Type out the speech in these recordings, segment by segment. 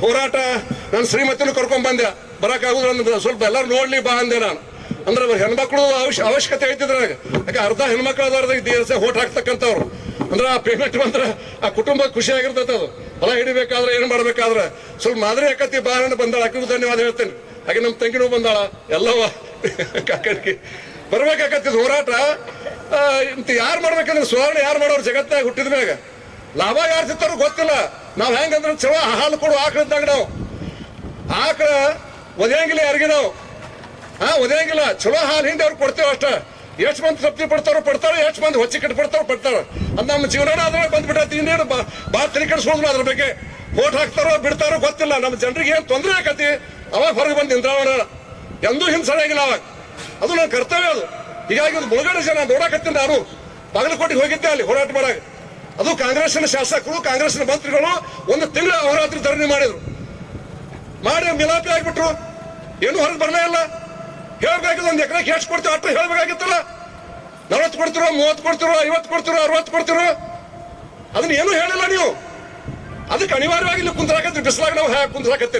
ಹೋರಾಟ ನನ್ನ ಶ್ರೀಮತಿನ ಕರ್ಕೊಂಡ್ ಬಂದೆ. ಬರಕಾಗುದು ಅಂದ್ರೆ ಸ್ವಲ್ಪ ಎಲ್ಲರೂ ನೋಡ್ಲಿ ಬಾ ಅಂದೆ ನಾನು. ಅಂದ್ರೆ ಹೆಣ್ಮಕ್ಳು ಅವಶ್ಯ ಅವಶ್ಯಕತೆ ನನಗೆ. ಯಾಕೆ ಅರ್ಧ ಹೆಣ್ಮಕ್ಳು ಅದಾರ್ದ ದಿವಸ ಹೋಟ್ ಹಾಕ್ತಕ್ಕಂಥವ್ರು. ಅಂದ್ರೆ ಆ ಪೇಮೆಂಟ್ ಬಂದ್ರೆ ಆ ಕುಟುಂಬ ಖುಷಿ ಅದು. ಹೊಲ ಹಿಡಿಬೇಕಾದ್ರೆ ಏನ್ ಮಾಡ್ಬೇಕಾದ್ರೆ. ಸ್ವಲ್ಪ ಮಾದರಿ ಆಕತಿ ಬಾರಣ್ಣ ಬಂದಾಳ. ಅಕ್ಕಿಗೂ ಧನ್ಯವಾದ ಹೇಳ್ತೇನೆ. ಹಾಗೆ ನಮ್ಮ ತಂಗಿನೂ ಬಂದಾಳ. ಎಲ್ಲವ. ಕಾಕಡಿಗೆ ಬರ್ಬೇಕಾಕತಿ ಹೋರಾಟ. ಇಂತ ಯಾರು ಮಾಡ್ಬೇಕಂದ್ರೆ ಸುವರ್ಣ ಯಾರು ಮಾಡೋರು ಜಗತ್ತಾಗ ಹುಟ್ಟಿದ ಲಾಭ ಯಾರು ಸಿಗ್ತಾರೋ ಗೊತ್ತಿಲ್ಲ. ನಾವ್ ಹೆಂಗಂದ್ರೆ ಚಲೋ ಹಾಲು ಕೊಡು ಆಕಳಿದ್ದಾಗ ನಾವು. ಆಕಳ ಒದೆಯಂಗಿಲ್ಲ ಯಾರಿಗೆ ನಾವು. ಹಾ ಒದೆಯಂಗಿಲ್ಲ ಚಲೋ ಹಾಲು ಹಿಂದೆ ಅವ್ರು ಕೊಡ್ತೇವೆ ಅಷ್ಟ. ಎಷ್ಟು ಮಂದಿ ತೃಪ್ತಿ ಪಡ್ತಾರೋ ಪಡ್ತಾರೋ, ಎಷ್ಟು ಮಂದಿ ಹೊಚ್ಚಿ ಕಟ್ಟು ಪಡ್ತಾರೋ ಪಡ್ತಾರೋ. ಅದು ನಮ್ಮ ಜೀವನ ಅದ್ರಾಗ ಬಂದ್ಬಿಟ್ಟೈತಿ, ಇನ್ನೇನು ಬಾ ಬಾ ತಲೆ ಕೆಡಿಸ್ಕೊಳ್ಳೋದು ಅದ್ರ ಬಗ್ಗೆ. ಓಟ್ ಹಾಕ್ತಾರೋ, ಬಿಡ್ತಾರೋ ಗೊತ್ತಿಲ್ಲ. ನಮ್ಮ ಜನರಿಗೆ ಏನು ತೊಂದರೆ ಆಕತಿ? ಅವಾಗ ಹೊರಗೆ ಬಂದು ಇಂದ್ರಾವರ ಎಂದೂ ಹಿಂಸೆಯಾಗಿಲ್ಲ ಅವಾಗ. ಅದು ನನ್ನ ಕರ್ತವ್ಯ ಅದು. ಹೀಗಾಗಿ ಒಂದು ಮುಳುಗಡೆ ಜನ ನೋಡಾಕತ್ತೀನಿ ನಾನು. ಬಾಗಲಕೋಟೆಗೆ ಹೋಗಿದ್ದೆ ಅಲ್ಲಿ ಹೋರಾಟ ಮಾಡಾಗ. ಅದು ಕಾಂಗ್ರೆಸ್ನ ಶಾಸಕರು ಕಾಂಗ್ರೆಸ್ನ ಮಂತ್ರಿಗಳು ಒಂದು ತಿಂಗಳ ಅವರಾತ್ರಿ ಧರಣಿ ಮಾಡಿದ್ರು. ಮಾಡಿ ಮಿಲಾಪಿ ಆಗ್ಬಿಟ್ರು. ಏನು ಹೊರಗೆ ಬರಲೇ ಇಲ್ಲ. ಹೇಳ್ಬೇಕಾಗಿದ್ದು ಒಂದು ಎಕರೆ ಎಷ್ಟು ಕೊಡ್ತೀವಿ? ಅಷ್ಟು ಹೇಳ್ಬೇಕಾಗಿತ್ತಲ್ಲ. ನಲವತ್ತು ಕೊಡ್ತಿರೋ, ಮೂವತ್ತು ಕೊಡ್ತಿರೋ, ಐವತ್ತು ಕೊಡ್ತಿರೋ, ಅರವತ್ತು ಕೊಡ್ತಿರೋ? ಅದನ್ನ ಏನು ಹೇಳಿಲ್ಲ ನೀವು. ಅದಕ್ಕೆ ಅನಿವಾರ್ಯವಾಗಿ ಇಲ್ಲಿ ಕುಂದ್ರಾಕತ್ರಿ ಬಿಸಿಲಾಗ ನಾವು ಹ್ಯಾ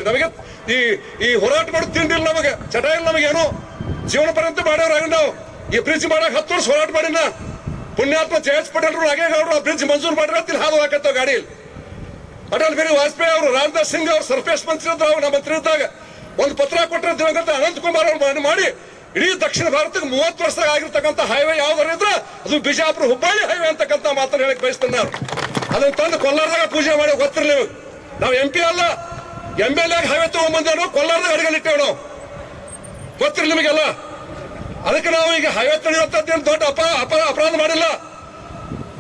ನಮಗೆ ಈ ಈ ಹೋರಾಟ ಮಾಡೋದು ತಿಂಡಿಲ್ಲ ನಮಗೆ. ಚಟ ಇಲ್ಲ ನಮಗೇನು. ಜೀವನ ಪರ್ಯಂತ ಮಾಡ್ಯಾರ ನಾವು. ಈ ಬ್ರಿಡ್ಜ್ ಮಾಡಕ್ ಹತ್ತು ವರ್ಷ ಹೋರಾಟ ಮಾಡಿನ ಪುಣ್ಯಾತ್ಮ ಜಯಸ್ ಪಟೇಲ್ ಆ ಬ್ರಿಡ್ಜ್ ಮಂಜೂರು ಮಾಡಿರತ್ತಿಲ್ಲ ಹಾದು ಹಾಕತ್ತ ಗಾಡಿ. ಅಟಲ್ ಬಿಹಾರಿ ವಾಜಪೇಯಿ ಅವರು, ರಾಮದಾಸ್ ಸಿಂಗ್ ಅವರು ಸರ್ಫೇಸ್ ಮಂತ್ರಿ ಇದ್ರು, ಅವ್ರು ನಮ್ಮ ಮಂತ್ರಿ ಇದ್ದಾಗ ಒಂದು ಪತ್ರ ಕೊಟ್ಟರೆ ದಿವಂಗತ ಅನಂತ್ ಕುಮಾರ್ ಅವರು ಮಾಡಿ- ಇಡೀ ದಕ್ಷಿಣ ಭಾರತಕ್ಕೆ ಮೂವತ್ತು ವರ್ಷ ಆಗಿರ್ತಕ್ಕಂಥ ಹೈವೇ ಯಾವ್ದಾರು ಇದ್ರೆ ಅದು ಬಿಜಾಪುರ ಹುಬ್ಬಳ್ಳಿ ಹೈವೇ ಅಂತಕ್ಕಂಥ ಮಾತನ್ನು ಹೇಳಕ್ ಬಯಸ್ತಾರೆ ನಾನು. ಅದನ್ನ ತಂದು ಕೊಲ್ಲಾರದಾಗ ಪೂಜೆ ಮಾಡಿ ಗೊತ್ತಿರಲಿ ನಾವು. ಎಂ ಪಿ ಅಲ್ಲ ಎಂ ಎಲ್ ಎ ಹೈವೇ ತಗೊಂಡ್ಬಂದೇನು ಕೊಲ್ಲಾರದಾಗ ಅಡಿಗಲಿಟ್ಟೇವೆ ನಾವು. ಗೊತ್ತಿರಲಿ ನಿಮಗೆಲ್ಲ? ಅದಕ್ಕೆ ನಾವು ಈಗ ಹೈವೇ ತಡೆಯುವಂತದ್ದೇನು ದೊಡ್ಡ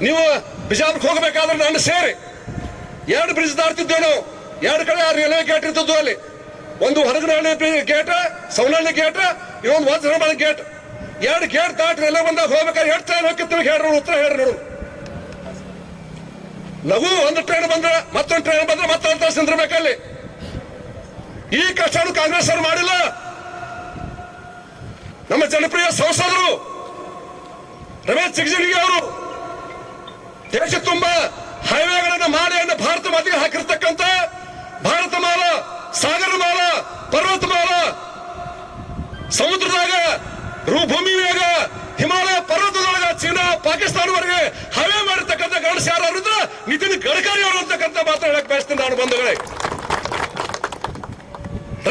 ನೀವು ಬಿಜಾಪುರಕ್ಕೆ ಹೋಗಬೇಕಾದ್ರೆ ನಾನು ಸೇರಿ. ಎರಡು ಬ್ರಿಡ್ಜ್ ದಾಡ್ತಿದ್ದೇವೆ ನಾವು. ಎರಡು ಕಡೆ ಆ ರೈಲ್ವೆ ಗೇಟ್ ಇರ್ತಿದ್ವು ಅಲ್ಲಿ. ಒಂದು ಹೊರಗನಹಳ್ಳಿ ಗೇಟ್ ಸವನಹಳ್ಳಿ ಗೇಟ್ ಇನ್ನೊಂದು ವಜ್ರಮಳಿ ಗೇಟ್ ಎರಡು ಗೇಟ್ ದಾಟಿ ರೈಲ್ವೆ ಬಂದಾಗ ಹೋಗ್ಬೇಕಾದ್ರೆ ಎಷ್ಟು ಟ್ರೈನ್ ಹೋಗಿತ್ತು ಹೇಳ್ರಿ ಉತ್ತರ ಹೇಳ್ರಿ ನೋಡು. ನಗು ಒಂದು ಟ್ರೈನ್ ಬಂದ್ರೆ, ಮತ್ತೊಂದು ಟ್ರೈನ್ ಬಂದ್ರೆ ಮತ್ತೊಂದು ತಾಸು ನಿಂದಿರ್ಬೇಕಲ್ಲಿ ಈ ಕಷ್ಟ ಕಾಂಗ್ರೆಸ್ ಅವರು ಮಾಡಿಲ್ಲ. ನಮ್ಮ ಜನಪ್ರಿಯ ಸಂಸದರು, ರಮೇಶ್ ಚಿಗಜಿಣಿಗೆ ಅವರು. ದೇಶ ತುಂಬಾ ಹೈವೇಗಳನ್ನ ಮಾಡಿ ಭಾರತ ಮಾತಿಗೆ ಹಾಕಿರ್ತಕ್ಕಂಥ ಭಾರತ ಮಾಲ, ಸಾಗರ ಮಾಲ, ಪರ್ವತ ಮಾಲ, ಸಮುದ್ರದಾಗ ಭೂಮಿ ಮ್ಯಾಗ, ಹಿಮಾಲಯ ಪರ್ವತದೊಳಗ ಚೀನಾ ಪಾಕಿಸ್ತಾನವರೆಗೆ ಹೈವೇ ಮಾಡಿರ್ತಕ್ಕಂಥ ಗಣೇಶ ಯಾರು ನಿತಿನ್ ಗಡ್ಕರಿ ಅವರು ಅಂತಕ್ಕಂಥ ಹೇಳಕ್ ಬಯಸ್ತೀನಿ ನಾನು ಬಂಧುಗಳೇ.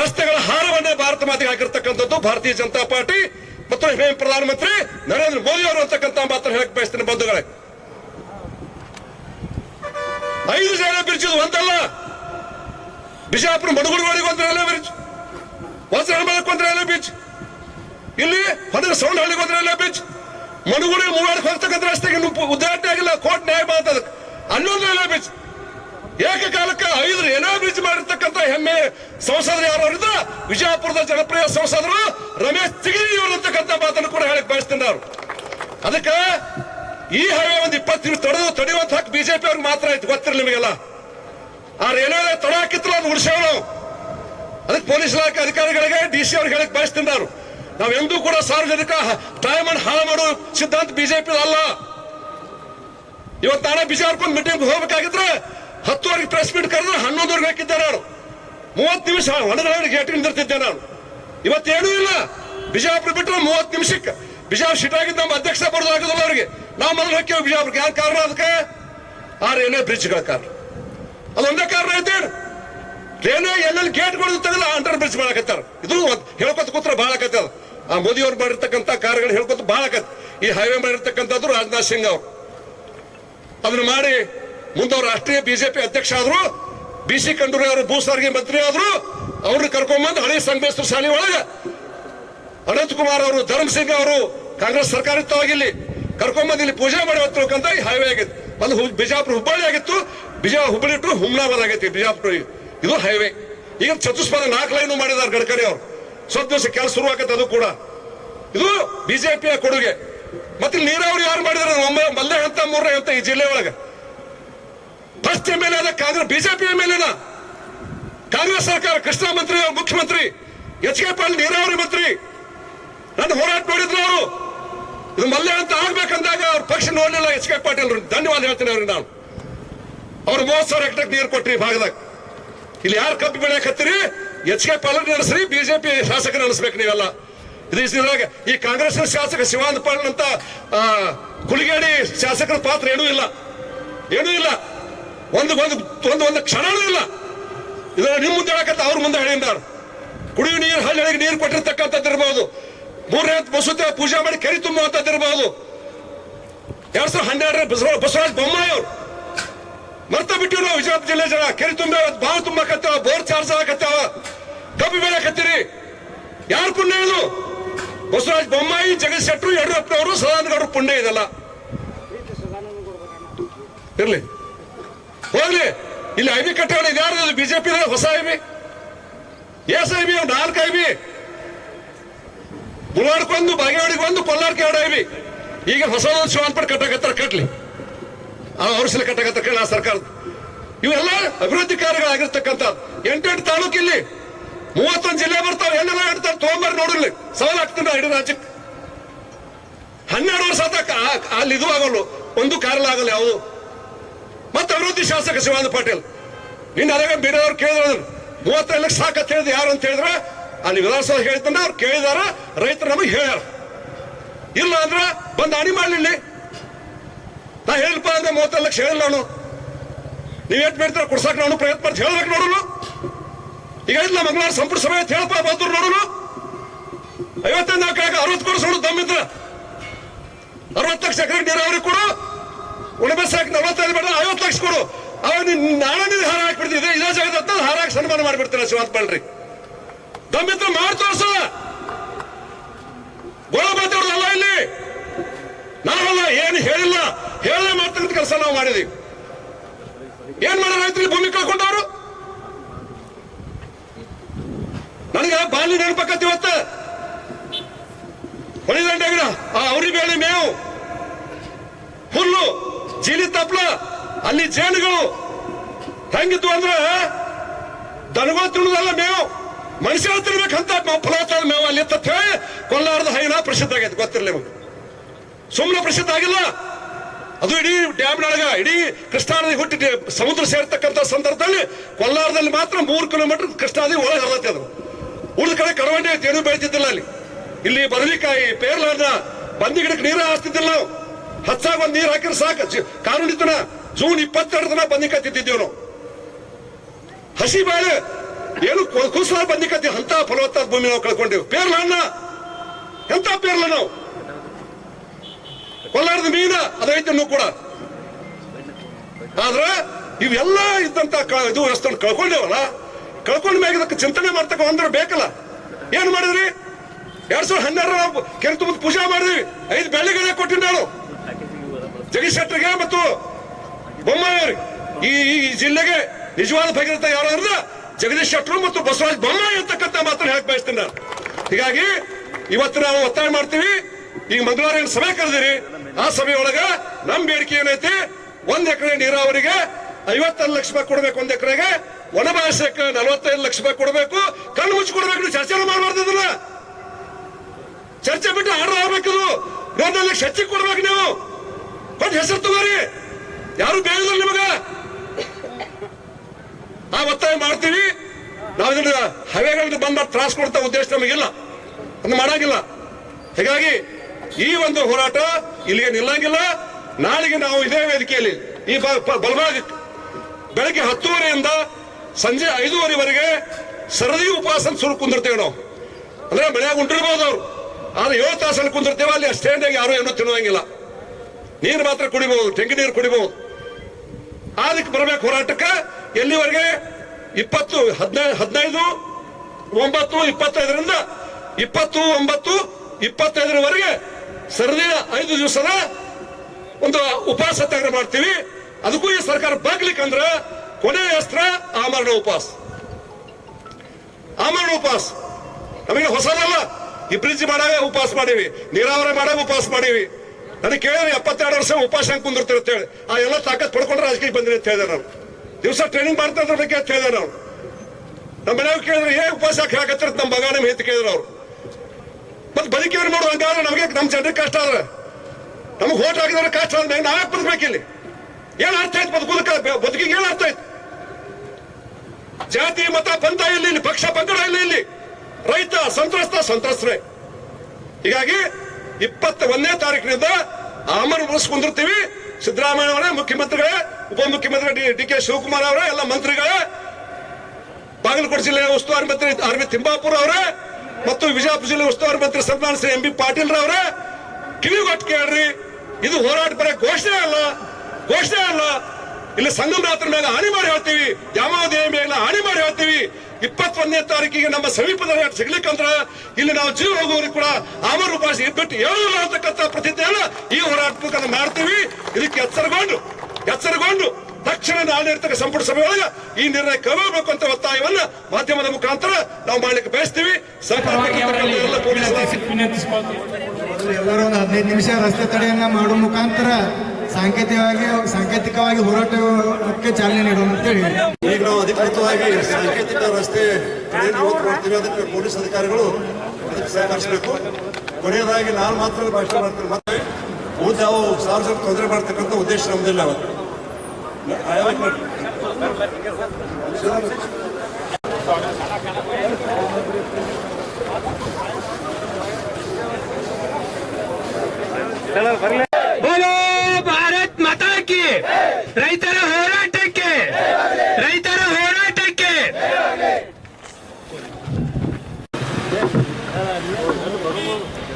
ರಸ್ತೆಗಳ ಹಾರವನ್ನೇ ಭಾರತ ಮಾತಿಗೆ ಹಾಕಿರ್ತಕ್ಕಂಥದ್ದು ಭಾರತೀಯ ಜನತಾ ಪಾರ್ಟಿ ಮತ್ತು ಪ್ರಧಾನಮಂತ್ರಿ ನರೇಂದ್ರ ಮೋದಿ ಅವರು ಅಂತಕ್ಕಂಥ ಮಾತನ್ನು ಹೇಳಕ್ ಬಯಸ್ತೀನಿ ಬಂಧುಗಳೇ. ಐದು ಬ್ರಿಡ್ಜ್ ಇದು ಒಂದಲ್ಲ? ಬಿಜಾಪುರ ಮಡುಗುಡಿಗಳಿಗೆ ಒಂದು ರೈಲ್ವೆ ಬ್ರಿಡ್ಜ್ ವಜ್ರಹಳ್ಳಿಗೆ ಒಂದು ರೈಲ್ವೆ ಇಲ್ಲಿ ಹೊರಗೆ ಸೌಂಡ್ ಹಳ್ಳಿಗೆ ಒಂದು ರೈಲ್ವೆ ಬ್ರಿಡ್ಜ್ ಮಡುಗುಡಿ ಮೂವಾಡಕ್ಕೆ ಹೋಗ್ತಕ್ಕಂಥ ರಸ್ತೆಗೆ ಉದ್ಘಾಟನೆ ಆಗಿಲ್ಲ ಕೋರ್ಟ್ ನ್ಯಾಯ ಮಾಡ್ತದ ಅಲ್ಲೊಂದು ರೈಲ್ವೆ ಬ್ರಿಡ್ಜ್ ಏಕಕಾಲಕ್ಕೆ ಐದು ಏನೋ ಬ್ರಿಡ್ಜ್ ಮಾಡಿರ್ತಕ್ಕಂಥ ಹೆಮ್ಮೆ ಸಂಸದರು ಯಾರು ಇದ್ರ ವಿಜಯಪುರದ ಜನಪ್ರಿಯ ಸಂಸದರು ರಮೇಶ್ ತಿಗಿರಿ ಇವರು ಅಂತಕ್ಕಂಥ ಮಾತನ್ನು ಕೂಡ ಹೇಳಕ್ ಬಯಸ್ತೀನಿ ಅವರು ಅದಕ್ಕೆ ಈ ಹೈವೇ ಒಂದು ಇಪ್ಪತ್ತು ನಿಮಿಷ ತಡೆದು ತಡೆಯುವಂತ ಹಕ್ಕು ಬಿಜೆಪಿ ಅವ್ರಿಗೆ ಮಾತ್ರ ಆಯ್ತು. ಗೊತ್ತಿರಲಿ ನಿಮಗೆಲ್ಲ. ಆ ರೈಲ್ವೆ ತಡ ಅದು ಉಳಿಸೇವ್ ನಾವು ಅದಕ್ಕೆ ಪೊಲೀಸ್ ಇಲಾಖೆ ಅಧಿಕಾರಿಗಳಿಗೆ ಡಿ ಸಿ ಅವ್ರಿಗೆ ಹೇಳಕ್ ಬಯಸ್ತೀನಿ ನಾವು ನಾವೆಂದೂ ಕೂಡ ಸಾರ್ವಜನಿಕ ಟೈಮ್ ಅನ್ನು ಹಾಳು ಮಾಡೋ ಸಿದ್ಧಾಂತ ಬಿಜೆಪಿ ಅಲ್ಲ. ಇವತ್ತು ನಾಳೆ ಬಿಜಾಪುರ ಮೀಟಿಂಗ್ ಹೋಗ್ಬೇಕಾಗಿದ್ರೆ ಹತ್ತುವರೆಗೆ ಪ್ರೆಸ್ ಮೀಟ್ ಕರೆದ್ರೆ ಹನ್ನೊಂದುವರೆಗೆ ಹಾಕಿದ್ದಾರೆ ಅವರು ಮೂವತ್ತು ನಿಮಿಷ ಹೊಣೆಗಳಲ್ಲಿ ಗೇಟ್ ನಿಂದಿರ್ತಿದ್ದೆ ನಾನು. ಇವತ್ತೇನೂ ಇಲ್ಲ. ಬಿಜಾಪುರ ಬಿಟ್ಟರೆ ಮೂವತ್ತು ನಿಮಿಷಕ್ಕೆ. ಬಿಜಾಪುರ ಸಿಟ್ಟಾಗಿದ್ದ ನಮ್ಮ ಅಧ್ಯಕ್ಷ ಬರೋದು ಆಗೋದಿಲ್ಲ ಅವರಿಗೆ. ನಾವು ಮೊದಲು ಹೋಗ್ತೇವೆ ಬಿಜಾಪುರಕ್ಕೆ ಯಾರು ಕಾರಣ ಅದಕ್ಕೆ? ಆ ರೈಲ್ವೆ ಬ್ರಿಡ್ಜ್ಗಳ ಕಾರಣ. ಅದೊಂದೇ ಕಾರಣ ಐತೆ ಏನೇ ಎಲ್ಲೆಲ್ಲಿ ಗೇಟ್ಗಳು ತೆಗೆದು ಅಂಡರ್ ಬ್ರಿಡ್ಜ್ ಮಾಡಕತ್ತಾರ. ಇದು ಹೇಳ್ಕೊತ ಕೂತ್ರ ಬಹಳ ಆಕತ್ತದ ಆ ಮೋದಿ ಅವ್ರು ಮಾಡಿರ್ತಕ್ಕಂಥ ಕಾರ್ಯಗಳು ಹೇಳ್ಕೊತ ಬಹಳ ಆಕತ್ ಈ ಹೈವೇ ಮಾಡಿರ್ತಕ್ಕಂಥದ್ದು ರಾಜನಾಥ್ ಸಿಂಗ್ ಅವರು. ಅದನ್ನ ಮಾಡಿ ಮುಂದವ್ರು ರಾಷ್ಟ್ರೀಯ ಬಿಜೆಪಿ ಅಧ್ಯಕ್ಷ ಆದ್ರು, ಬಿ ಸಿ ಖಂಡೂರಿ ಅವರು ಭೂ ಸಾರಿಗೆ ಮಂತ್ರಿ ಆದ್ರು ಅವ್ರನ್ನ ಕರ್ಕೊಂಡ್ಬಂದು ಹಳೆ ಸಂಘಮೇಶ್ವರ ಶಾಲೆ ಒಳಗೆ ಅನಂತ್ ಕುಮಾರ್ ಅವರು, ಧರ್ಮ್ ಸಿಂಗ್ ಅವರು ಕಾಂಗ್ರೆಸ್ ಸರ್ಕಾರವಾಗಿಲ್ಲಿ ಕರ್ಕೊಂಡ್ಬಂದು ಇಲ್ಲಿ ಪೂಜೆ ಮಾಡಿ ಹತ್ತಿರಕ್ಕಂತ ಈ ಹೈವೇ ಒಂದು ಹು- ಬಿಜಾಪುರ ಹುಬ್ಬಳ್ಳಿ ಆಗಿತ್ತು. ಬಿಜಾ ಹುಬ್ಬಳ್ಳಿ ಟು ಹುಮ್ನಾಬಾದ್ ಆಗೈತಿ ಬಿಜಾಪುರ ಇದು ಹೈವೇ ಈಗ ಚತುಷ್ಪದ ನಾಲ್ಕು ಲೈನು ಮಾಡಿದಾರೆ ಗಡ್ಕರಿ ಅವರು. ಸ್ವಲ್ಪ ದಿವಸ ಕೆಲಸ ಶುರು ಆಗತ್ತೆ ಅದು ಕೂಡ. ಇದು ಬಿಜೆಪಿಯ ಕೊಡುಗೆ. ಮತ್ತೆ ನೀರಾವರಿ ಯಾರು ಮಾಡಿದಾರೆ? ಮಲ್ಲೆ ಹಂತ, ಮೂರನೇ ಹಂತ ಈ ಜಿಲ್ಲೆ ಒಳಗೆ. First M L A Congress BJP M L Congress ಸರ್ಕಾರ, ಕೃಷ್ಣ ಮಂತ್ರಿ, ಮುಖ್ಯಮಂತ್ರಿ, ಎಚ್ ಕೆ ಪಾಲ್ ನೀರಾವರಿ ಮಂತ್ರಿ. ನನ್ನ ಹೋರಾಟ ಮಾಡಿದ್ರು ಅವರು. ಇದು ಮಲ್ಲೆ ಅಂತ ಆಗ್ಬೇಕಂದಾಗ ಅವ್ರ ಪಕ್ಷ ನೋಡಲಿಲ್ಲ ಎಚ್ ಕೆ ಪಾಟೀಲ್ ಧನ್ಯವಾದ ಹೇಳ್ತೇನೆ ಅವ್ರಿಗೆ ನಾನು. ಅವ್ರು ಮೂವತ್ ಸಾವಿರ ಹೆಕ್ಟರ್ ನೀರು ಕೊಟ್ರಿ ಭಾಗದಾಗ. ಇಲ್ಲಿ ಯಾರು ಕಬ್ಬು ಬೆಳೆಯಕತ್ತೀರಿ ಎಚ್ ಕೆ ಪಾಲನ್ ನಡೆಸ್ರಿ ಬಿಜೆಪಿ ಶಾಸಕರು ನಡೆಸ್ಬೇಕು ನೀವೆಲ್ಲ. ಇದು ಇದ್ರಾಗ ಈ ಕಾಂಗ್ರೆಸ್ ಶಾಸಕ ಶಿವಾನಂದ ಪಾಟೀಲ್ ಅಂತ ಕುಲಿಗೇಡಿ ಶಾಸಕರ ಪಾತ್ರ ಏನೂ ಇಲ್ಲ. ಏನೂ ಇಲ್ಲ. ಒಂದು ಒಂದು ಒಂದು ಒಂದು ಕ್ಷಣನೂ ಇಲ್ಲ. ಇದನ್ನ ನಿಮ್ಮ ಮುಂದೆ ಹೇಳಕತ್ತ ಅವ್ರ ಮುಂದೆ ಹೇಳಿದ್ದಾರೆ ಕುಡಿಯುವ ನೀರು ಹಳ್ಳಿ ನೀರು ಕೊಟ್ಟಿರ್ತಕ್ಕಂಥದ್ದು ಇರಬಹುದು ಮೂರನೇ ಬಸುತ್ತೆ ಪೂಜೆ ಮಾಡಿ ಕರಿ ತುಂಬುವಂಥದ್ದು ಇರಬಹುದು ಎರಡ್ ಸಾವಿರದ ಹನ್ನೆರಡರ ಬಸವ ಬಸವರಾಜ ಬೊಮ್ಮಾಯಿ ಅವರು. ಮರ್ತ ಬಿಟ್ಟಿರೋ ವಿಜಯಪುರ ಜಿಲ್ಲೆ ಜನ, ಕೆರೆ ತುಂಬ ಬಾವು ತುಂಬಕತ್ತ ಬೋರ್ ಚಾರ್ಜ್ ಆಗತ್ತಾವ ಕಬ್ಬು ಬೆಳಕತ್ತೀರಿ ಯಾರು ಪುಣ್ಯ ಇದು? ಬಸವರಾಜ ಬೊಮ್ಮಾಯಿ, ಜಗದೀಶ್ ಶೆಟ್ಟರು, ಯಡಿಯೂರಪ್ಪನವರು ಸದಾನಂದ ಗೌಡರು ಪುಣ್ಯ ಇದಲ್ಲ. ಇರ್ಲಿ. ಹೋಗ್ಲಿ. ಇಲ್ಲಿ ಐಬಿ ಕಟ್ಟಡ ಯಾರು ಬಿಜೆಪಿ ಹೊಸ ಐಬಿ ಎಸ್ ಐಬಿ ನಾಲ್ಕು ಐಬಿ ಬುಲ್ವಾಡ್ಕೊಂದು, ಬಾಗೇವಾಡಿಗೆ ಬಂದು ಕೊಲ್ಲಾರ್ಕೆ ಎರಡು ಐವಿ. ಈಗ ಹೊಸ ಶಿವಾನ್ಪಡ್ ಕಟ್ಟಕತ್ತಾರ ಕಟ್ಲಿ. ಔಷಧಿ ಕಟ್ಟಕತ್ತಾರ ಆ ಸರ್ಕಾರದ. ಇವೆಲ್ಲ ಅಭಿವೃದ್ಧಿ ಕಾರ್ಯಗಳಾಗಿರ್ತಕ್ಕಂಥದ್ದು. ಎಂಟೆಂಟು ತಾಲೂಕು ಇಲ್ಲಿ. ಮೂವತ್ತೊಂದು ಜಿಲ್ಲೆ ಬರ್ತಾವೆ ಎಲ್ಲ ಆಡ್ತಾರೆ ತೊಗೊಂಬರ್ ನೋಡಿರ್ಲಿ ಸವಾಲ್ ಆಗ್ತೀನಿ ಇಡೀ ರಾಜ್ಯಕ್ಕೆ. ಹನ್ನೆರಡು ವರ್ಷ ಆತ ಅಲ್ಲಿ ಇದು ಆಗಲ್ಲ. ಒಂದು ಕಾರ್ಯಲ್ಲ ಆಗಲ್ಲ ಯಾವುದು. ಮತ್ತೆ ಅಭಿವೃದ್ಧಿ ಶಾಸಕ ಶಿವಾನಂದ ಪಾಟೀಲ್. ನಿನ್ನ ಅದಾಗ ಬೇರೆಯವ್ರು ಕೇಳಿದ್ರು ಮೂವತ್ತೈದು ಲಕ್ಷ ಸಾಕತ್ ಹೇಳಿದ್ರು ಯಾರು ಅಂತ ಹೇಳಿದ್ರೆ ಅಲ್ಲಿ ವಿಧಾನಸಭೆ ಹೇಳ್ತಾನೆ ಅವ್ರು ಕೇಳಿದಾರ, ರೈತರು ನಮಗೆ ಹೇಳ್ಯಾರ. ಇಲ್ಲ ಅಂದ್ರೆ ಬಂದು ಹಾನಿ ಮಾಡ್ಲಿಲ್ಲ. ನಾ ಹೇಳಪ್ಪ ಅಂದ್ರೆ ಮೂವತ್ತೈದು ಲಕ್ಷ ಹೇಳಿಲ್ಲ ನಾನು ನೀವು ಎಷ್ಟು ಬೇಡ್ತಾರ ಕೊಡ್ಸಕ್ ನಾನು ಪ್ರಯತ್ನ ಮಾಡಿ ಹೇಳ್ಬೇಕು ನೋಡಲು ಈಗ ಇಲ್ಲ ಮಂಗಳವಾರ ಸಂಪುಟ ಸಭೆ ಹೇಳಪ್ಪ ಬಂದ್ರು ನೋಡಲು ಐವತ್ತೈದು ನಾಲ್ಕು ಅರವತ್ತು ಕೊಡಿಸೋಣ ದಮ್ಮಿದ್ರ ಅರವತ್ತು ಲಕ್ಷ ಎಕರೆ ನೀರಾವರಿ ಕೊಡು. ಉಣಬೆ ಸಾಕು ನಲವತ್ತೈದು ಬೇಡ ಐವತ್ತು ಲಕ್ಷ ಕೊಡು. ಅವಾಗ ನೀನು ನಾಳೆ ನೀನು ಹಾರ ಹಾಕ್ಬಿಡ್ತಿದ್ದೆ, ಇದೇ ಜಾಗದ ಹಾರ ಹಾಕಿ ಸನ್ಮಾನ ಮಾಡಿಬಿಡ್ತೀರ ಶಿವಂತ ಬಳ್ರಿ ದಮ್ಮಿತ್ರ ಮಾಡಿ ತೋರ್ಸ ಗೋಳ ಇಲ್ಲಿ. ನಾವಲ್ಲ, ಏನು ಹೇಳಿಲ್ಲ. ಹೇಳೇ ಮಾಡ್ತಕ್ಕಂಥ ಕೆಲಸ ನಾವು ಮಾಡಿದೀವಿ. ಏನ್ ಮಾಡೋ ರೈತರಿಗೆ ಭೂಮಿ ಕಳ್ಕೊಂಡವರು? ನನಗೆ ಬಾಲಿ ನೆನಪಕ್ಕತ್ತಿ ಇವತ್ತ. ಹೊಳಿದಂಡೆ ಗಿಡ, ಆ ಅವ್ರಿ ಬೇಳೆ ಮೇವು. ಹುಲ್ಲು, ಜೀಲಿ ತಪ್ಲ, ಅಲ್ಲಿ ಜೇನುಗಳು. ಹೆಂಗಿದ್ವು ಅಂದ್ರೆ ದನಗಳು ತಿನ್ನೋದಲ್ಲ ಮೇವು. ಮನುಷ್ಯ ತಿನ್ಬೇಕಂತ ಫಲವತ್ತಾದ ಮೇವು ಅಲ್ಲಿ ಹೇಳಿ ಕೊಲ್ಲಾರದ ಹೈನ ಪ್ರಸಿದ್ಧ ಆಗೈತೆ, ಗೊತ್ತಿರಲಿ ನಿಮಗೆ. ಸುಮ್ಮನೆ ಪ್ರಸಿದ್ಧ ಆಗಿಲ್ಲ. ಅದು ಇಡೀ ಡ್ಯಾಮ್ನೊಳಗ, ಇಡೀ ಕೃಷ್ಣಾ ನದಿ ಹುಟ್ಟಿ ಸಮುದ್ರ ಸೇರ್ತಕ್ಕಂಥ ಸಂದರ್ಭದಲ್ಲಿ ಕೊಲ್ಲಾರದಲ್ಲಿ ಮಾತ್ರ ಮೂರು ಕಿಲೋಮೀಟರ್ ಕೃಷ್ಣಾ ನದಿ ಒಳಗೆ ಹರಿದೈತೆ ಅದು. ಉಳಿದ ಕಡೆ ಕಡವಂಡೆ ಏನು ಬೆಳೀತಿದ್ದಿಲ್ಲ ಅಲ್ಲಿ. ಇಲ್ಲಿ ಬದಲಿಕಾಯಿ ಪೇರ್ಲಾರ್ದ ಬಂದಿ ಗಿಡಕ್ಕೆ ನೀರು ಹಾಸ್ತಿದ್ದಿಲ್ಲ ನಾವು. ಹಚ್ಚಾಗ ಒಂದ್ ನೀರು ಹಾಕಿದ್ರೆ ಸಾಕು. ಜಿ- ಕಾನೂನು ಜೂನ್ ಇಪ್ಪತ್ತೆರಡು ದಿನ ತಿಂತಿದ್ದೀವಿ ನಾವು. ಹಸಿ ಬಾಳೆ ಏನು ಕುಸಲ ಬಂದಿಕತ್ತಿ ಅಂತ ಫಲವತ್ತಾದ ಭೂಮಿ ನಾವು ಕಳ್ಕೊಂಡೇವು. ಪೇರ್ಲ ಅನ್ನ? ಎಂತ ಪೇರ್ಲ ನಾವು? ಕೊಲ್ಲಾರದ ಮೀನ ಅದೈತೆ ಇನ್ನೂ ಕೂಡ. ಆದ್ರೆ, ಇವೆಲ್ಲ ಇದ್ದಂತ ಇದು ವ್ಯವಸ್ಥೆ ಕಳ್ಕೊಂಡೇವಲ್ಲ, ಕಳ್ಕೊಂಡ ಮ್ಯಾಗ ಇದಕ್ಕೆ ಚಿಂತನೆ ಮಾಡ್ತಕ್ಕ ಅಂದ್ರೆ ಬೇಕಲ್ಲ. ಏನ್ ಮಾಡಿದ್ರಿ? ಎರಡ್ ಸಾವಿರದ ಹನ್ನೆರಡು ನಾವು ಕೆರೆ ತುಂಬ ಪೂಜೆ ಮಾಡಿದ್ವಿ. ಐದು ಬೆಳ್ಳಿಗೆ ಕೊಟ್ಟಿನಿ ನಾನು. ಜಗದೀಶ್ ಶೆಟ್ಟರ್ಗೆ ಮತ್ತು ಬೊಮ್ಮಾಯಿ ಈ ಜಿಲ್ಲೆಗೆ ನಿಜವಾದ ಭಗೀರಥ ಯಾರು ಜಗದೀಶ್ ಶೆಟ್ಟರು ಮತ್ತು ಬಸವರಾಜ ಬೊಮ್ಮಾಯಿ ಅಂತಕ್ಕಂಥ ಮಾತನ್ನು ಹೇಳಕ್ ಬಯಸ್ತೀನಿ ಹೀಗಾಗಿ ಇವತ್ತು ನಾವು ಒತ್ತಾಯ ಮಾಡ್ತೀವಿ. ಈಗ ಮಂಗಳವಾರ ಏನು ಸಭೆ ಕರೆದಿರಿ? ಆ ಸಭೆ ಒಳಗ ನಮ್ ಬೇಡಿಕೆ ಏನೈತಿ? ಒಂದ್ ಎಕರೆ ನೀರಾವರಿಗೆ ಐವತ್ತೈದು ಲಕ್ಷ ರೂಪಾಯಿ ಕೊಡ್ಬೇಕು. ಒಂದ್ ಎಕರೆಗೆ ಭಾಷೆಕ್ಕ ನಲವತ್ತೈದು ಲಕ್ಷ ರೂಪಾಯಿ ಕೊಡ್ಬೇಕು. ಕಣ್ಣು ಮುಚ್ಚಿ ಕೊಡ್ಬೇಕು. ಚರ್ಚೆ ಮಾಡಬಾರ್ದಲ್ಲ ಚರ್ಚೆ ಬಿಟ್ಟು ಆರ್ಡರ್ ಆಗ್ಬೇಕದು ಒಂದ್ ಲಕ್ಷ ಹೆಚ್ಚಿಗೆ ಕೊಡ್ಬೇಕು ನೀವು. ಕೊಟ್ಟು ಹೆಸರು ತಗೋರಿ. ಯಾರು ಬೇಡದಲ್ಲ ನಿಮಗ? ಒತ್ತಾಯ ಮಾಡ್ತೀವಿ ನಾವು ಇದನ್ನ ಹವೆಗಳಿಗೆ ಬಂದ ತ್ರಾಸ ಕೊಡ್ತಾ ಉದ್ದೇಶ ನಮಗಿಲ್ಲ. ಅದನ್ನ ಮಾಡಾಗಿಲ್ಲ. ಹೀಗಾಗಿ ಈ ಒಂದು ಹೋರಾಟ ಇಲ್ಲಿಗೆ ನಿಲ್ಲಂಗಿಲ್ಲ. ನಾಳೆಗೆ ನಾವು ಇದೇ ವೇದಿಕೆಯಲ್ಲಿ ಈ ಬಲಭಾಗ ಬೆಳಗ್ಗೆ ಹತ್ತುವರೆಯಿಂದ ಸಂಜೆ ಐದೂವರೆವರೆಗೆ ಸರದಿ ಉಪವಾಸ ಸುರು ಕುಂದಿರ್ತೇವೆ ನಾವು. ಅಂದ್ರೆ ಮಳೆಯಾಗ ಉಂಟಿರ್ಬೋದು ಅವ್ರು. ಆದ್ರೆ ಏಳು ತಾಸಲ್ಲಿ ಕುಂದಿರ್ತೇವೆ, ಅಲ್ಲಿ ಸ್ಟ್ಯಾಂಡಾಗ ಯಾರು ಏನೂ ತಿನ್ನುವಂಗಿಲ್ಲ. ನೀರು ಮಾತ್ರ ಕುಡಿಬಹುದು ತೆಂಗಿನ ನೀರು ಕುಡಿಬಹುದು ಅದಕ್ಕೆ ಬರಬೇಕು ಹೋರಾಟಕ್ಕೆ. ಎಲ್ಲಿವರೆಗೆ? ಇಪ್ಪತ್ತು ಹದಿನೈದು ಹದಿನೈದು, ಒಂಬತ್ತು, ಇಪ್ಪತ್ತೈದರಿಂದ ಇಪ್ಪತ್ತು, ಒಂಬತ್ತು, ಇಪ್ಪತ್ತೈದರವರೆಗೆ ಸರದಿಯ ಐದು ದಿವಸದ ಒಂದು ಉಪವಾಸ ಸತ್ಯಾಗ್ರಹ ಮಾಡ್ತೀವಿ. ಅದಕ್ಕೂ ಈ ಸರ್ಕಾರ ಬಾಗ್ಲಿಕ್ಕಂದ್ರೆ ಕೊನೆಯ ಅಸ್ತ್ರ ಆಮರಣ ಉಪವಾಸ. ಆಮರಣ ಉಪವಾಸ. ನಮಗೆ ಹೊಸದಲ್ಲ ಈ ಬ್ರಿಡ್ಜ್ ಮಾಡಾಗ ಉಪವಾಸ ಮಾಡೀವಿ. ನೀರಾವರಿ ಮಾಡಾಗ ಉಪವಾಸ ಮಾಡೀವಿ. ನನಗೆ ಕೇಳಿದ್ರೆ ಎಪ್ಪತ್ತೆರಡು ವರ್ಷ ಉಪವಾಸ ಕುಂದಿರ್ತಾರೆ ಅಂತ ಆ ಎಲ್ಲ ತಾಕತ್ ಪಡ್ಕೊಂಡು ರಾಜಕೀಯ ಬಂದ್ರಿ ಅಂತ ಹೇಳಿದೆ ನಾನು. ದಿವಸ ಟ್ರೈನಿಂಗ್ ಮಾಡ್ತಾ ಇದ್ರ ಬಗ್ಗೆ ಅಂತ ಅವ್ರು. ನಮ್ಮ ಮನೆಯವ್ರು ಕೇಳಿದ್ರೆ, ಏ ಉಪವಾಸ ಯಾಕೆ ಹಾಕತ್ತಿರ? ನಮ್ಮ ಮಗ ನಮ್ಮ ಹೆಂತ ಕೇಳಿದ್ರು ಅವ್ರು. ಮತ್ತೆ ಅವ್ರು ನೋಡು ಹಂಗಾದ್ರೆ ನಮಗೆ ನಮ್ಮ ಜನರಿಗೆ ಕಷ್ಟ ಆದ್ರೆ. ನಮಗೆ ಹೋಟ್ ಹಾಕಿದ್ರೆ ಕಷ್ಟ ಆದ್ರೆ ನಾ ಬದುಕಬೇಕಿಲ್ಲಿ ಏನ್ ಅರ್ಥ ಆಯ್ತು ಬದುಕುದಕ್ಕೆ ಬದುಕಿಗೆ ಏನ್ ಅರ್ಥ ಆಯ್ತು? ಜಾತಿ, ಮತ ಪಂಥ ಇಲ್ಲಿ ಇಲ್ಲಿ, ಪಕ್ಷ, ಪಂಗಡ ಇಲ್ಲ ಇಲ್ಲಿ. ರೈತ, ಸಂತ್ರಸ್ತ, ಸಂತ್ರಸ್ತರೇ. ಹೀಗಾಗಿ ಇಪ್ಪತ್ತ ಒಂದನೇ ತಾರೀಕಿನಿಂದ ಆಮರ್ ಕುಂದಿರ್ತೀವಿ ಸಿದ್ದರಾಮಯ್ಯ ಅವರೇ ಮುಖ್ಯಮಂತ್ರಿಗಳೇ, ಉಪಮುಖ್ಯಮಂತ್ರಿ ಡಿ ಡಿ ಕೆ ಶಿವಕುಮಾರ್ ಅವರೇ, ಎಲ್ಲ ಮಂತ್ರಿಗಳೇ, ಬಾಗಲಕೋಟೆ ಜಿಲ್ಲೆಯ ಉಸ್ತುವಾರಿ ಮಂತ್ರಿ ಅರವಿಂದ್ ತಿಂಬಾಪುರ ಅವರೇ, ಮತ್ತು ವಿಜಯಪುರ ಜಿಲ್ಲೆ ಉಸ್ತುವಾರಿ ಮಂತ್ರಿ ಸನ್ಮಾನ ಶ್ರೀ ಎಂ ಬಿ ಪಾಟೀಲ್ ರವರೇ ಕಿವಿಗೊಟ್ಟು ಕೇಳ್ರಿ, ಇದು ಹೋರಾಟ ಬರ ಘೋಷಣೆ ಅಲ್ಲ ಘೋಷಣೆ ಅಲ್ಲ. ಇಲ್ಲಿ ಸಂಗಮನಾಥನ ಮೇಲೆ ಹಾನಿ ಮಾಡಿ ಹೇಳ್ತೀವಿ, ಯಾಮಾದೇವಿ ಮೇಲೆ ಹಾನಿ ಮಾಡಿ ಹೇಳ್ತೀವಿ. ಇಪ್ಪತ್ತೊಂದನೇ ತಾರೀಕಿಗೆ ನಮ್ಮ ಸಮೀಪದ ಸಿಗ್ಲಿಕ್ಕಂದ್ರ ಇಲ್ಲಿ ನಾವು ಜೀವ ಹೋಗುವವರು ಕೂಡ ಆಮರು ಭಾಷೆ ಬಿಟ್ಟು ಹೇಳಲ್ಲ ಅಂತಕ್ಕಂಥ ಪ್ರತಿಜ್ಞೆಯನ್ನ ಈ ಹೋರಾಟಕ್ಕೆ ಮಾಡ್ತೀವಿ. ಇದಕ್ಕೆ ಎಚ್ಚರಗೊಂಡು ಎಚ್ಚರಗೊಂಡು ತಕ್ಷಣ ಆಡಳಿತ ಸಂಪುಟ ಸಭೆ ಒಳಗೆ ಈ ನಿರ್ಣಯ ಕೈಗೊಳ್ಳಬೇಕು ಅಂತ ಒತ್ತಾಯವನ್ನ ಮಾಧ್ಯಮದ ಮುಖಾಂತರ ನಾವು ಮಾಡ್ಲಿಕ್ಕೆ ಬಯಸ್ತೀವಿ. ಸರ್ಕಾರ ಎಲ್ಲರೂ ಒಂದು ಹದಿನೈದು ನಿಮಿಷ ರಸ್ತೆ ತಡೆಯನ್ನ ಮಾಡುವ ಮುಖಾಂತರ ಸಾಂಕೇತಿಕವಾಗಿ ಸಾಂಕೇತಿಕವಾಗಿ ಹೋರಾಟಕ್ಕೆ ಚಾಲನೆ ನೀಡೋಣ ಅಂತೇಳಿ ಈಗ ನಾವು ಅಧಿಕೃತವಾಗಿ ಸಾಂಕೇತಿಕ ರಸ್ತೆ ಮಾಡ್ತೀವಿ ಅದಕ್ಕೆ ಪೊಲೀಸ್ ಅಧಿಕಾರಿಗಳು ಅದಕ್ಕೆ ಸಹಕರಿಸಬೇಕು. ಕೊನೆಯದಾಗಿ ನಾನು ಮಾತ್ರ ಭಾಷಣ ಮಾಡ್ತೀನಿ ಮತ್ತೆ ಉಳಿದ ಯಾವ ಸಾರ್ವಜನಿಕ ತೊಂದರೆ ಮಾಡ್ತಕ್ಕಂಥ ಉದ್ದೇಶ ನಮ್ದಿಲ್ಲ ಅವತ್ತು ಮಾಡಿ. ಬೋಲೋ ಭಾರತ್ ಮಾತಾ ಕಿ ರೈತರ ಹೋರಾಟಕ್ಕೆ ರೈತರ ಹೋರಾಟಕ್ಕೆ.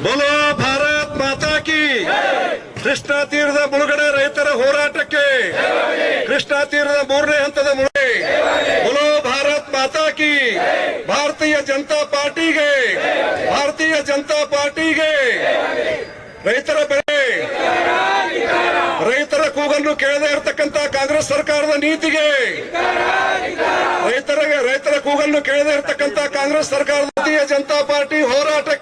ಬೋಲೋ ಭಾರತ್ ಮಾತಾ ಕಿ. ಕೃಷ್ಣಾ ತೀರದ ಮುಳುಗಡೆ ರೈತರ ಹೋರಾಟಕ್ಕೆ. ಕೃಷ್ಣಾ ತೀರದ ಮೂರನೇ ಹಂತದ ಮುಳುಗಡೆ. ಬೋಲೋ ಭಾರತ್ ಮಾತಾ ಕಿ. ಭಾರತೀಯ ಜನತಾ ಪಾರ್ಟಿಗೆ. ಭಾರತೀಯ ಜನತಾ ಪಾರ್ಟಿಗೆ ರೈತರ ಬೆಳೆ ರೈತರ ಕೂಗನ್ನು ಕೇಳದೇ ಇರತಕ್ಕಂತ ಸರ್ಕಾರದ ನೀತಿಗೆ ರೈತರಿಗೆ ರೈತರ ಕೂಗನ್ನು ಕೇಳದೇ ಇರತಕ್ಕಂತ ಕಾಂಗ್ರೆಸ್ ಸರ್ಕಾರ ಭಾರತೀಯ ಜನತಾ ಪಾರ್ಟಿ ಹೋರಾಟಕ್ಕೆ